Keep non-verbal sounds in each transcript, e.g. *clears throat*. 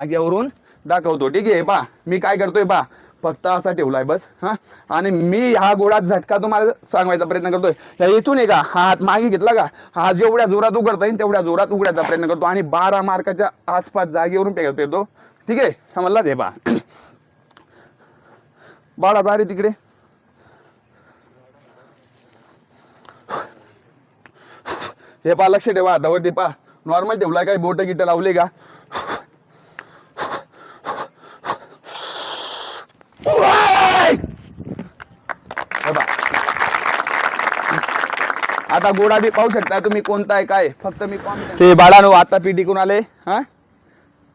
जाग्यावरून दाखवतो. ठीक आहे पा मी काय करतोय पा फक्त असा ठेवलाय बस हा. आणि मी हा गोळा झटका तुम्हाला सांगायचा प्रयत्न करतोय. त्या इथून आहे का हा हात मागे घेतला का? हा जेवढ्या जोरात उघडता येईल तेवढ्या जोरात उघडायचा प्रयत्न करतो. आणि बारा मार्काच्या आसपास जागेवरून पेगत येतो. ठीक आहे समजलाच हे पा बाळा जा रे तिकडे. हे पा लक्ष ठेवा. हातावरती पा नॉर्मल ठेवलाय काय बोट गिट लावले का ओय! हे पहा. आता गोडा बी पाहू शकता तुम्ही कोणता आहे काय फक्त मी ते बाळानो आता पी टिकून आले हा?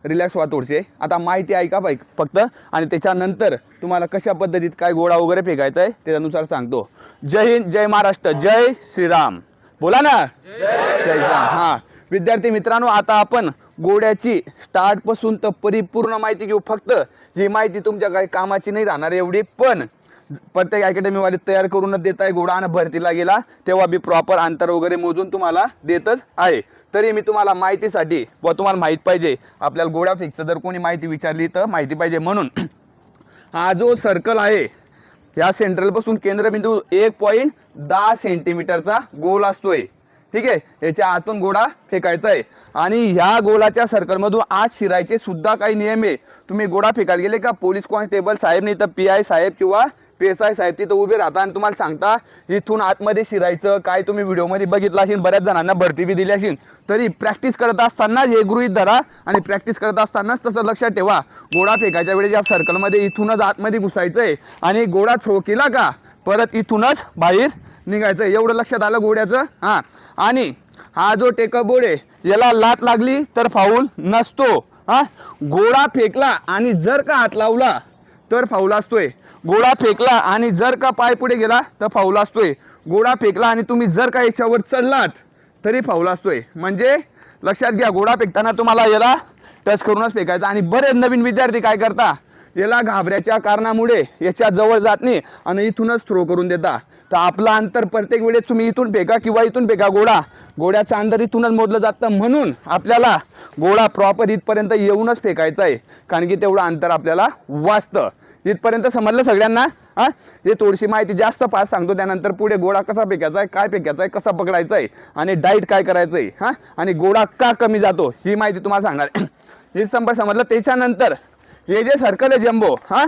रिलॅक्स व्हा थोडसे आता माहिती ऐका पाहिजे फक्त? आणि त्याच्यानंतर तुम्हाला कशा पद्धतीत काय गोळा वगैरे फेकायचा आहे त्याच्यानुसार सांगतो. जय हिंद जय महाराष्ट्र जय श्रीराम. बोला ना? जय श्रीराम. हा. विद्यार्थी मित्रांनो आता आपण गोड्याची स्टार्टपासून तर परिपूर्ण माहिती घेऊ. फक्त ही माहिती तुमच्या काही कामाची नाही राहणार एवढी पण प्रत्येक अकॅडमी वाले तयार करूनच देत आहे. घोडा आणि भरतीला गेला. तेव्हा बी प्रॉपर अंतर वगैरे मोजून तुम्हाला देतच आहे. तरी मी तुम्हाला माहितीसाठी व तुम्हाला माहीत पाहिजे आपल्याला गोडा फिक्स जर कोणी माहिती विचारली तर माहिती पाहिजे. म्हणून *clears throat* हा जो सर्कल आहे या सेंट्रलपासून केंद्रबिंदू एक पॉईंट दहा सेंटीमीटरचा गोल असतोय. ठीक आहे? याच्या आतून गोळा फेकायचा आहे. आणि ह्या गोलाच्या सर्कलमधून आज शिरायचे सुद्धा काही नियम आहे. तुम्ही गोळा फेकायला गेले का? पोलीस कॉन्स्टेबल साहेब नाही तर पी आय साहेब किंवा पेसाय साहेब तिथं उभे राहता आणि तुम्हाला सांगता इथून आतमध्ये शिरायचं काय तुम्ही व्हिडिओमध्ये बघितलं असेल बऱ्याच जणांना भरती बी दिली असेल. तरी प्रॅक्टिस करत असताना हे गृहित धरा आणि प्रॅक्टिस करत असतानाच तसं लक्षात ठेवा. गोळा फेकायच्या वेळेस या सर्कलमध्ये इथूनच आतमध्ये घुसायचं आहे आणि गोळा थ्रो केला का परत इथूनच बाहेर निघायचं आहे एवढं लक्षात आलं गोड्याचं? हां. आणि हा जो टेकअप बोर्ड आहे याला लात लागली तर फाऊल नसतो. हा. गोळा फेकला आणि जर का हात लावला तर फाऊल असतोय. गोळा फेकला आणि जर का पाय पुढे गेला तर फाऊल असतोय. गोळा फेकला आणि तुम्ही जर का याच्यावर चढलात तरी फाऊल असतोय. म्हणजे लक्षात घ्या गोळा फेकताना तुम्हाला याला टच करूनच फेकायचा. आणि बरेच नवीन विद्यार्थी काय करता याला घाबऱ्याच्या कारणामुळे याच्या जवळ जात नाही आणि इथूनच थ्रो करून देता तर आपलं अंतर प्रत्येक वेळेस तुम्ही इथून फेका किंवा इथून फेका गोळा. गोळ्याचं अंतर इथूनच मोजलं जातं म्हणून आपल्याला गोळा प्रॉपर इथपर्यंत येऊनच फेकायचा आहे. कारण की तेवढं अंतर आपल्याला वाचतं. इथपर्यंत समजलं सगळ्यांना? हा? हे थोडीशी माहिती जास्त पास सांगतो त्यानंतर पुढे गोळा कसा फेकायचा आहे काय फेकायचा आहे कसा पकडायचा आहे आणि डाईट काय करायचं आहे हा? आणि गोळा का कमी जातो ही माहिती तुम्हाला सांगणार हे संप समजलं? त्याच्यानंतर हे जे सर्कल आहे जम्बो हा?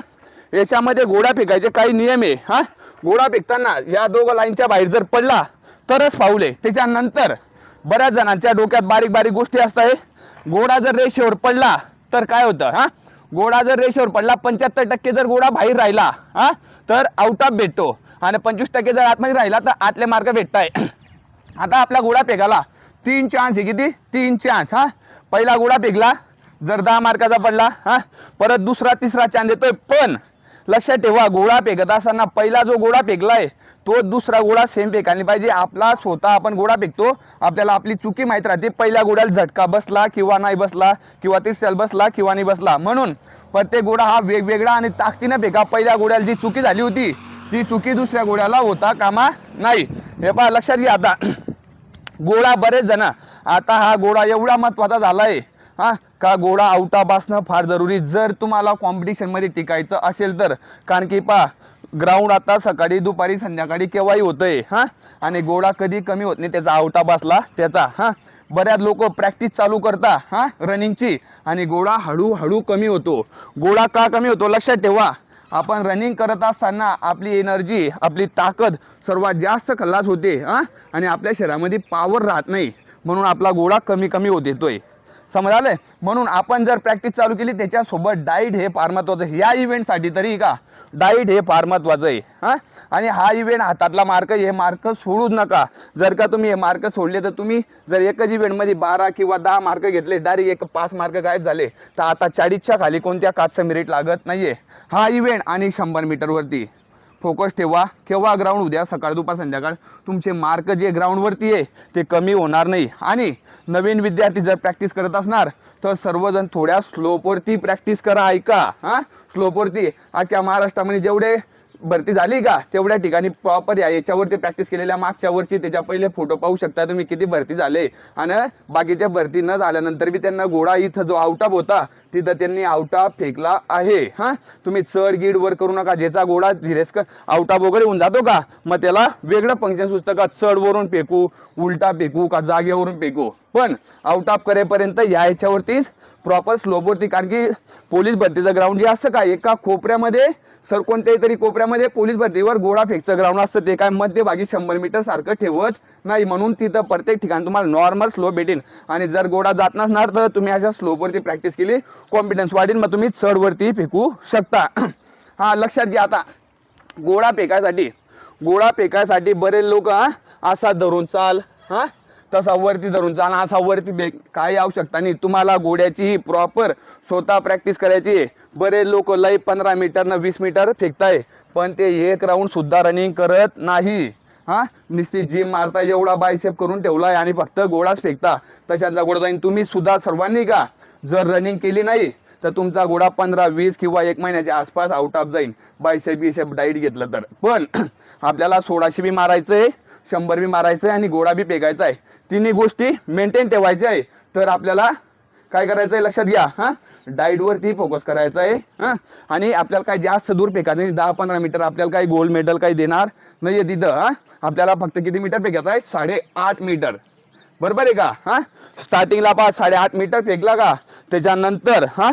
याच्यामध्ये गोळा फेकायचे काही नियम आहे हा? गोळा फेकताना या दोघं लाईनच्या बाहेर जर पडला तरच फाऊल आहे. त्याच्यानंतर बऱ्याच जणांच्या डोक्यात बारीक बारीक गोष्टी असतात गोळा जर रेषेवर पडला तर काय होतं हा? गोडा जर रेषेवर पडला पंच्याहत्तर टक्के जर गोळा बाहेर राहिला हा तर आउट ऑफ भेटतो आणि पंचवीस टक्के जर आतमध्ये राहिला तर आतले मार्क भेटताय. आता आपला गोडा पेगाला तीन चान्स आहे किती? तीन चान्स हा. पहिला गोळा पेगला जर दहा मार्काचा पडला हा. परत दुसरा तिसरा चान्स येतोय पण लक्षात ठेवा गोळा फेकत असताना पहिला जो गोळा फेकलाय तो दुसरा गोळा सेम फेकायला पाहिजे आपला स्वतः आपण गोळा फेकतो आपल्याला आपली चुकी माहीत राहते. पहिल्या गोळ्याला झटका बसला किंवा नाही बसला किंवा तिसऱ्याला बसला किंवा नाही बसला. म्हणून प्रत्येक गोळा हा वेगवेगळा आणि ताकदीनं फेका. पहिल्या गोळ्याला जी चुकी झाली होती ती चुकी दुसऱ्या गोळ्याला होता कामा नाही. हे पहा लक्षात घ्या आता. *clears throat* गोळा बरेच जण. आता हा गोळा एवढा महत्त्वाचा झालाय हा का गोळा आउटाप बसणं फार जरुरी. जर तुम्हाला कॉम्पिटिशनमध्ये टिकायचं असेल तर. कारण की पहा ग्राउंड आता सकाळी दुपारी संध्याकाळी केव्हाही होतंय हा? आणि गोळा कधी कमी होत नाही त्याचा आवटा बसला त्याचा हा? बऱ्याच लोक प्रॅक्टिस चालू करता हा? रनिंगची आणि गोळा हळूहळू कमी होतो. गोळा का कमी होतो लक्षात ठेवा. आपण रनिंग करत असताना आपली एनर्जी आपली ताकद सर्वात जास्त खल्लास होते हा? आणि आपल्या शरीरामध्ये पावर राहत नाही. म्हणून आपला गोळा कमी कमी होत येतोय. समजालंय म्हणून आपण जर प्रॅक्टिस चालू केली त्याच्यासोबत डाईट हे फार महत्वाचं आहे. या इव्हेंटसाठी तरी का? डाईट हे फार महत्वाचं आहे. हा? आणि हा इव्हेंट हातातला मार्क हे मार्क सोडूच नका. जर का तुम्ही हे मार्क सोडले तर तुम्ही जर एकच इव्हेंटमध्ये बारा किंवा दहा मार्क घेतले डायरेक्ट एक पाच मार्क गायब झाले तर आता चाळीसच्या खाली कोणत्या काचचं मेरिट लागत नाहीये. हा इव्हेंट आणि शंभर मीटरवरती फोकस ठेवा. केव्हा ग्राउंड उद्या? सकाळ दुपार संध्याकाळ. तुमचे मार्क जे ग्राउंडवरती आहे ते कमी होणार नाही. आणि नवीन विद्यार्थी जर प्रॅक्टिस करत असणार तर सर्वजण थोड्या स्लोपवरती प्रॅक्टिस करा ऐका. हां? स्लोपवरती अख्ख्या महाराष्ट्रामध्ये जेवढे भरती झाली का? तेवढ्या ठिकाणी प्रॉपर या याच्यावरती प्रॅक्टिस केलेल्या मागच्या वर्षी त्याच्या पहिले फोटो पाहू शकता तुम्ही किती भरती झाले. आणि बाकीच्या भरती न झाल्यानंतर बी त्यांना गोळा इथं जो आउटाप होता तिथं त्यांनी आउटाप फेकला आहे. हा? तुम्ही चढ गीड वर करू नका. ज्याचा गोळा धीरेस्कर आउटाप वगैरे होऊन जातो का? मग त्याला वेगळं फंक्शन सुचतं का चढ वरून फेकू उलटा फेकू का जागेवरून फेकू? पण आउटाप करेपर्यंत या याच्यावरतीच प्रॉपर स्लोपवरती कारण की पोलीस भरतीचं ग्राउंड जे असतं का? एका कोपऱ्यामध्ये सर कोणत्याही तरी कोपऱ्यामध्ये पोलीस भरतीवर गोळा फेकचं ग्राउंड असतं ते काय मध्यभागी शंभर मीटर सारखं ठेवत नाही म्हणून तिथं प्रत्येक ठिकाणी तुम्हाला नॉर्मल स्लोप भेटेल आणि जर गोळा जात नसणार तर तुम्ही अशा स्लोपवरती प्रॅक्टिस केली कॉन्फिडन्स वाढेल मग तुम्ही चढवरती फेकू शकता. *clears throat* हा लक्षात घ्या आता. गोळा फेकायसाठी गोळा फेकायसाठी बरेच लोक असा धरून चाल हा तसा वरती धरून चाल असा वरती बे काही आवश्यकता नाही. तुम्हाला गोड्याची प्रॉपर स्वतः प्रॅक्टिस करायची. आहे लोक लय पंधरा मीटर न वीस मीटर फेकताय. पण ते एक राऊंड सुद्धा रनिंग करत नाही. हा? नुसती जिम मारता एवढा बायसेप करून ठेवलाय आणि फक्त गोळाच फेकता. तशांचा गोळा जाईन. तुम्ही सुद्धा सर्वांनी का? जर रनिंग केली नाही तर तुमचा घोडा पंधरा वीस किंवा एक महिन्याच्या आसपास आउट ऑफ जाईल बायसेप बिसेप डाईट घेतलं तर. पण *clears throat* आपल्याला सोळाशे बी मारायचं आहे शंभर बी मारायचं आहे आणि घोडा बी फेकायचा आहे तिन्ही गोष्टी मेंटेन ठेवायच्या आहे. तर आपल्याला काय करायचं आहे लक्षात घ्या. हा? डाईटवरती फोकस करायचा आहे हां? आणि आपल्याला काय जास्त दूर फेकायचं नाही. दहा पंधरा मीटर आपल्याला काही गोल्ड मेडल काही देणार नाही आहे तिथं हां? आपल्याला फक्त किती मीटर फेकायचं आहे? साडेआठ मीटर बरोबर आहे का? हां? स्टार्टिंगला पहा साडेआठ मीटर फेकला का? त्याच्यानंतर हां?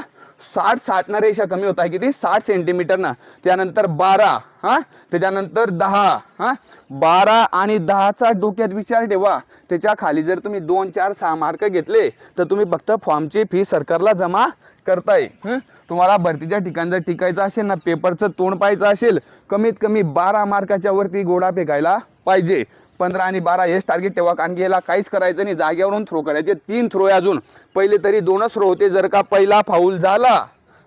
साठ साठना रेषा कमी होत आहे किती? साठ सेंटीमीटरनं त्यानंतर बारा हां? त्याच्यानंतर दहा हां? बारा आणि दहाचा डोक्यात विचार ठेवा. त्याच्याखाली जर तुम्ही दोन चार सहा मार्क घेतले तर तुम्ही फक्त फॉर्मची फी सरकारला जमा करताय. हं? तुम्हाला भरतीच्या ठिकाण जर टिकायचं असेल ना पेपरचं तोंड पाहायचं असेल कमीत कमी बारा मार्काच्या वरती गोडा फेकायला पाहिजे. पंधरा आणि बारा हेच टार्गेट ठेवा कारण की याला काहीच करायचं नाही. जागेवरून थ्रो करायचे. तीन थ्रो आहे अजून. पहिले तरी दोनच थ्रो होते जर का पहिला फाऊल झाला.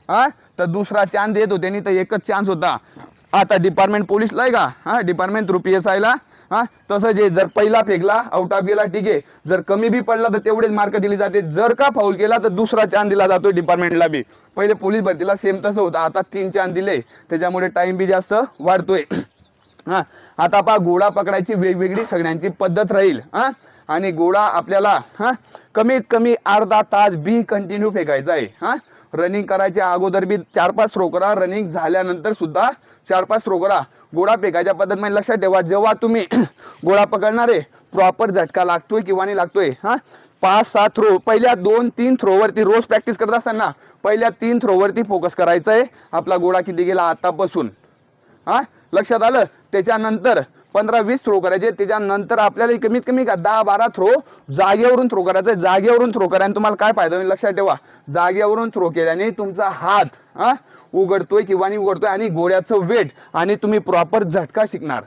हा? तर दुसरा चान्स देत होते नाही तर एकच चान्स होता. आता डिपार्टमेंट पोलीसला आहे का? हा? डिपार्टमेंट थ्रू पी एस आयला हा? तसं जे जर पहिला फेकला आउट ऑफ गेला ठीक आहे. जर कमी बी पडला तर तेवढेच मार्क दिले जाते. जर का फाऊल केला तर दुसरा चान्स दिला जातो डिपार्टमेंटला बी. पहिले पोलीस भरतीला सेम तसं होतं. आता तीन चान्स दिले. त्याच्यामुळे टाइम बी जास्त वाढतोय. *clears throat* हा? आता पहा घोडा पकडायची वेगवेगळी सगळ्यांची पद्धत राहील. हा? आणि घोडा आपल्याला हा? कमीत कमी अर्धा तास बी कंटिन्यू फेकायचा आहे. हा? रनिंग करायच्या अगोदर बी चार पाच थ्रो करा. रनिंग झाल्यानंतर सुद्धा चार पाच थ्रो करा. गोळा फेकायच्या पद्धत म्हणजे लक्षात ठेवा. जेव्हा तुम्ही *clears throat* गोळा पकडणार आहे प्रॉपर झटका लागतोय किंवा नाही लागतोय हा? पाच सात थ्रो पहिल्या दोन तीन थ्रोवरती रोज प्रॅक्टिस करत असताना पहिल्या तीन थ्रोवरती फोकस करायचं आहे आपला गोळा किती गेला आतापासून? हा? लक्षात आलं? त्याच्यानंतर पंधरा वीस थ्रो करायचे. त्याच्यानंतर आपल्याला कमीत कमी का दहा बारा थ्रो जागेवरून थ्रो करायचा आहे. जागेवरून थ्रो करायला तुम्हाला काय फायदा होईल? लक्षात ठेवा. जागेवरून थ्रो केल्याने तुमचा हात हा? उघडतोय किंवा उघडतोय आणि घोड्याचं वेट आणि तुम्ही प्रॉपर झटका शिकणार.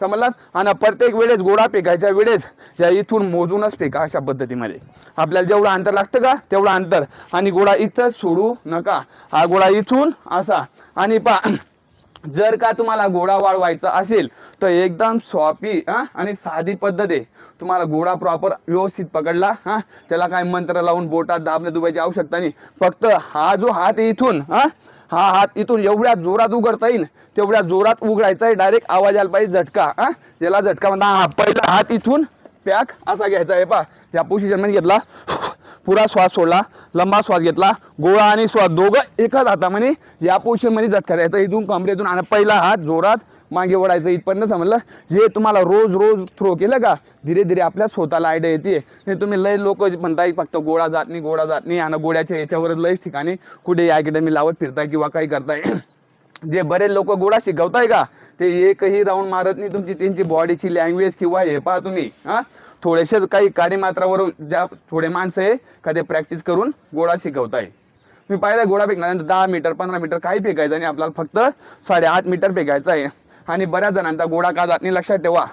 समजलात? आणि प्रत्येक वेळेस गोडा फेकायच्या वेळेस या इथून मोजूनच फेका अशा पद्धतीमध्ये. आपल्याला जेवढं अंतर लागतं का? तेवढं अंतर. आणि गोडा इथं सोडू नका. हा गोडा इथून असा. आणि पा *clears throat* जर का तुम्हाला घोडा वाढवायचा असेल तर एकदम सॉपी हा? आणि साधी पद्धत आहे. तुम्हाला घोडा प्रॉपर व्यवस्थित पकडला हा? त्याला काय मंत्र लावून बोटात दाबणे दुबायची आवश्यकता नाही. फक्त हा जो हात आहे इथून हा? हा हात इथून एवढ्या जोरात उघडता येईल तेवढ्या जोरात उघडायचा आहे डायरेक्ट आवाज आला पाहिजे झटका हा? याला झटका म्हणता हा पहिला हात इथून पॅक असा घ्यायचा आहे पा या पोझिशनमध्ये घेतला पुरा श्वास सोडला लंबा श्वास घेतला गोळा आणि श्वास दोघं एकाच हातामध्ये या पोझिशनमध्ये झटका द्यायचा इथून कमरेतून आणि पहिला हात जोरात मागे ओढायचं इथपर्यंत समजलं? हे तुम्हाला रोज रोज थ्रो केलं का? धीरे धीरे आपल्या स्वतःला आयडिया येते हे तुम्ही लय लोक म्हणताय फक्त गोळा जात नाही गोळा जात नाही. आणि गोळ्याच्या याच्यावर लयच ठिकाणी कुठे अकॅडमी लावत फिरताय किंवा काही करताय. *clears throat* जे बरेच लोक गोळा शिकवताय का? ते एकही राऊंड मारत नाही तुमची त्यांची बॉडीची लँग्वेज किंवा हे पहा तुम्ही हा? थोडेसे काही कार्यमात्रावर ज्या थोडे माणसं आहे का ते प्रॅक्टिस करून गोळा शिकवताय. मी पाहिलं गोळा फेकणार दहा मीटर पंधरा मीटर काही फेकायचं आणि आपल्याला फक्त साडेआठ मीटर फेकायचं आहे. आणि बऱ्याच जणांचा गोडा का जात नाही लक्षात ठेवा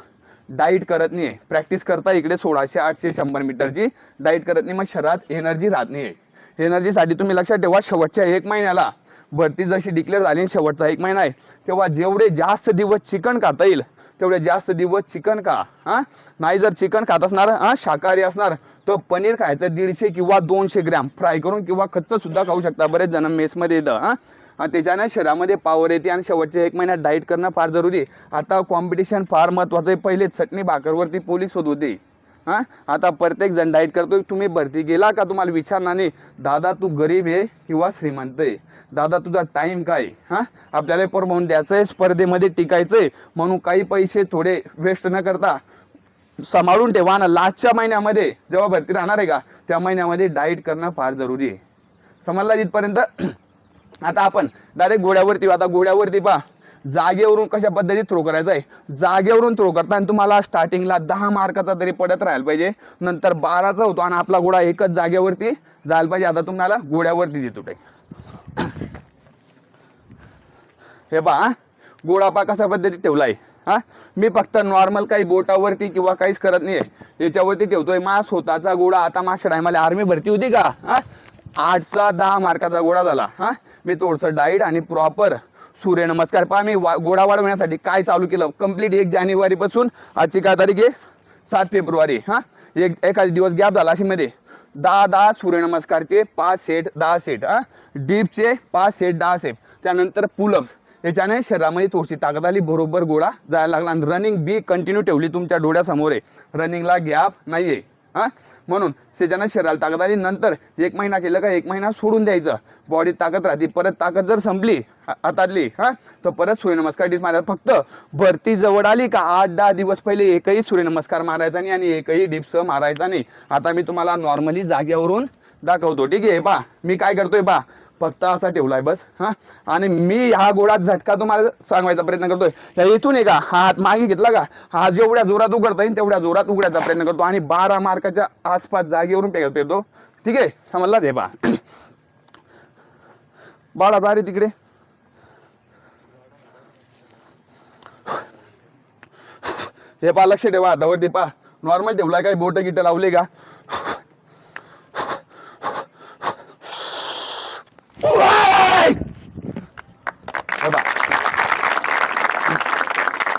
डाईट करत नाही प्रॅक्टिस करता इकडे सोळाशे आठशे शंभर मीटरची डाईट करत नाही मग शरीरात एनर्जी राहत नाही एनर्जीसाठी तुम्ही लक्षात ठेवा शेवटच्या एक महिन्याला भरती जशी डिक्लेअर झाली शेवटचा एक महिना आहे तेव्हा जेवढे जास्त दिवस चिकन खाता येईल तेवढे जास्त दिवस चिकन खा. हा? नाही जर चिकन खात असणार हा? शाकाहारी असणार तर पनीर खायचं दीडशे किंवा दोनशे ग्रॅम. फ्राय करून किंवा कच्चंसुद्धा खाऊ शकता. बरेच जण मेसमध्ये येतं हा? त्याच्यानं शरीरामध्ये पावर येते आणि शेवटच्या एक महिन्यात डाईट करणं फार जरुरी आहे. आता कॉम्पिटिशन फार महत्त्वाचं आहे. पहिले चटणी भाकरवरती पोलीस होत होते. हां? आता प्रत्येक जण डाईट करतोय. तुम्ही भरती गेला का? तुम्हाला विचारणार नाही. दादा तू गरीब आहे किंवा श्रीमंत आहे? दादा तुझा टाईम काय हां? आपल्याला परमावून द्यायचं आहे स्पर्धेमध्ये टिकायचं आहे म्हणून काही पैसे थोडे वेस्ट न करता सांभाळून ठेवा. ना लास्टच्या महिन्यामध्ये जेव्हा भरती राहणार आहे का? त्या महिन्यामध्ये डाईट करणं फार जरुरी आहे. समजला जिथपर्यंत आता आपण डायरेक्ट घोड्यावरती आता घोड्यावरती पहा. जागेवरून कशा पद्धतीत थ्रो करायचा आहे? जागेवरून थ्रो करताना तुम्हाला स्टार्टिंगला दहा मार्काचा तरी पडत राहायला पाहिजे. नंतर बाराचा होतो आणि आपला घोडा एकच जागेवरती जायला पाहिजे. आता तुम्हाला घोड्यावरती देतो टाईम हे पहा गोळा पा कशा पद्धतीत ठेवलाय. हा. मी फक्त नॉर्मल काही बोटावरती किंवा काहीच करत नाहीये. याच्यावरती ठेवतोय. मा स्वतःचा गोळा आता मागच्या टायमाला आर्मी भरती होती का? हा. आठचा दहा मार्काचा गोळा झाला. हा? मी थोडंसं डाईट आणि प्रॉपर सूर्यनमस्कार पहा मी वा- गोळा वाढवण्यासाठी काय चालू केलं? कंप्लीट एक जानेवारी पासून आजची काय तारीख आहे? सात फेब्रुवारी. हा? एक एखादा दिवस गॅप झाला अशी मध्ये दहा दहा सूर्यनमस्कारचे पाच सेट दहा सेट. हा? डीपचे पाच सेट दहा सेट. त्यानंतर पुलअप्स याच्याने शरीरामध्ये थोडीशी ताकद आली बरोबर गोळा जायला लागला. आणि रनिंग बी कंटिन्यू ठेवली तुमच्या डोळ्यासमोर आहे. रनिंगला गॅप नाही आहे हां? म्हणून सेजानं शरीराला ताकद आली. नंतर एक महिना केलं का एक महिना सोडून द्यायचं. बॉडी ताकद राहते. परत ताकद जर संपली हातातली हां तर परत सूर्यनमस्कार डिस मारायचा. फक्त भरती जवळ आली का आठ दहा दिवस पहिले एकही सूर्यनमस्कार मारायचा नाही आणि एकही डिप्स मारायचा नाही. आता मी तुम्हाला नॉर्मली जागेवरून दाखवतो. ठीक आहे पा मी काय करतोय पा फक्त असा ठेवलाय बस. हा? आणि मी हा गोळा झटका तुम्हाला सांगवायचा प्रयत्न करतोय. या इथून का हा हात मागे घेतला का? हा जेवढ्या जोरात उघडता येईल तेवढ्या जोरात उघडायचा प्रयत्न करतो आणि बारा मार्काच्या आसपास जागेवरून पेगत पेरतो ठीक आहे? समजला ते बा बाळा जा रे तिकडे. हे पा लक्ष ठेवा. हातावरती पा नॉर्मल ठेवला काय? बोट गिट लावले का?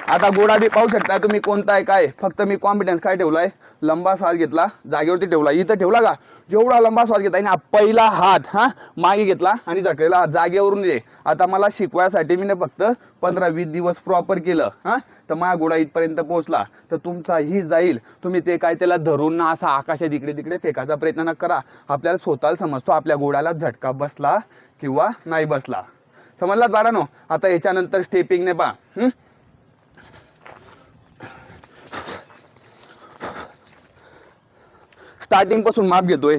आता गोडा बी पाहू शकता तुम्ही कोणता आहे काय फक्त मी कॉन्फिडन्स काय ठेवलाय? लंबा श्वास घेतला जागेवरती ठेवला. इथं ठेवला का? जेवढा लंबा श्वास घेतला. आणि पहिला हात हा मागे घेतला आणि झटकेला हात जागेवरून ये. आता मला शिकवायसाठी मी ना फक्त पंधरा वीस दिवस प्रॉपर केलं हा. तर माझ्या गोडा इथपर्यंत पोहोचला. तर तुमचा ही जाईल. तुम्ही ते काय त्याला धरून ना असा आकाशात इकडे तिकडे फेकायचा प्रयत्न न करा. आपल्याला स्वतःला समजतो आपल्या गोडाला झटका बसला किंवा नाही बसला. समजला जारा नो आता याच्यानंतर स्टेपिंगने पा स्टार्टिंगपासून माप घेतोय.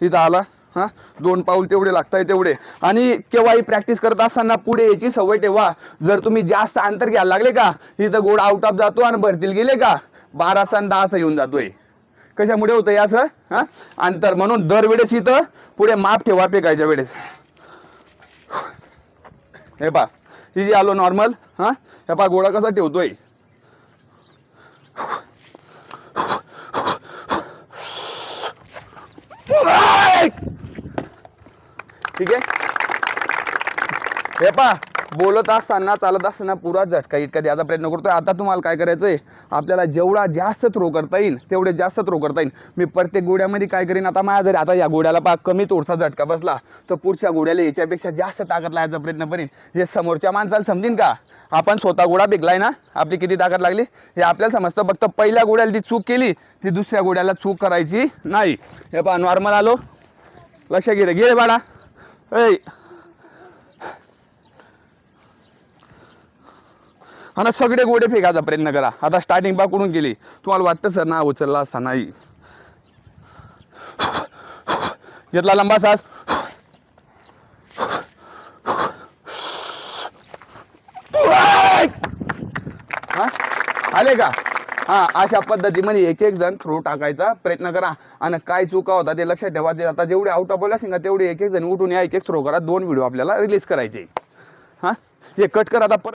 इथं आला हा? दोन पाऊल तेवढे लागताय तेवढे. आणि केव्हाही प्रॅक्टिस करत असताना पुढे याची सवय ठेवा. जर तुम्ही जास्त अंतर घ्यायला लागले का इथं गोड आउट ऑफ जातो आणि भरतील गेले का बाराचा आणि दहाचा येऊन जातोय. कशामुळे होतं हे असं हा? अंतर म्हणून दरवेळेस इथं पुढे माप ठेवा फेकायच्या वेळेस. हे पा ही जी आलो नॉर्मल हा? हे पा गोळा कसा ठेवतोय? ठीक आहे हे पा बोलत असताना चालत असताना पुरा झटका इतका द्यायचा प्रयत्न करतोय. आता तुम्हाला काय करायचंय? आपल्याला जेवढा जास्त थ्रो करता येईल तेवढे जास्त थ्रो करता येईल. मी प्रत्येक गोड्यामध्ये काय करीन आता माझ्या जरी आता या गोड्याला पा कमी थोडसा झटका बसला तर पुढच्या गोड्याला याच्यापेक्षा जास्त ताकद लागायचा प्रयत्न करीन. हे समोरच्या माणसाला समजेन का? आपण स्वतः गोडा बिकलाय ना? आपली किती ताकद लागली? हे आपल्याला समजतं. फक्त पहिल्या गोड्याला ती चूक केली ती दुसऱ्या गोड्याला चूक करायची नाही. हे पहा नॉर्मल आलो. लक्ष घे रे घे बाळा. ऐ आणि सगळे गोडे फेकायचा प्रयत्न करा आता स्टार्टिंग पाकडून गेली? तुम्हाला वाटतं सर ना उचलला असता नाही. घेतला लंबा सास हा? आले का? हा अशा पद्धतीमध्ये एक एक जण थ्रो टाकायचा प्रयत्न करा. आणि काय चुका होता ते लक्षात ठेवायचे आता जेवढे आउट ऑफ असेल का तेवढे एक एक जण उठून या एक एक थ्रो करा. दोन व्हिडिओ आपल्याला रिलीज करायचे. हा? हे कट करा. आता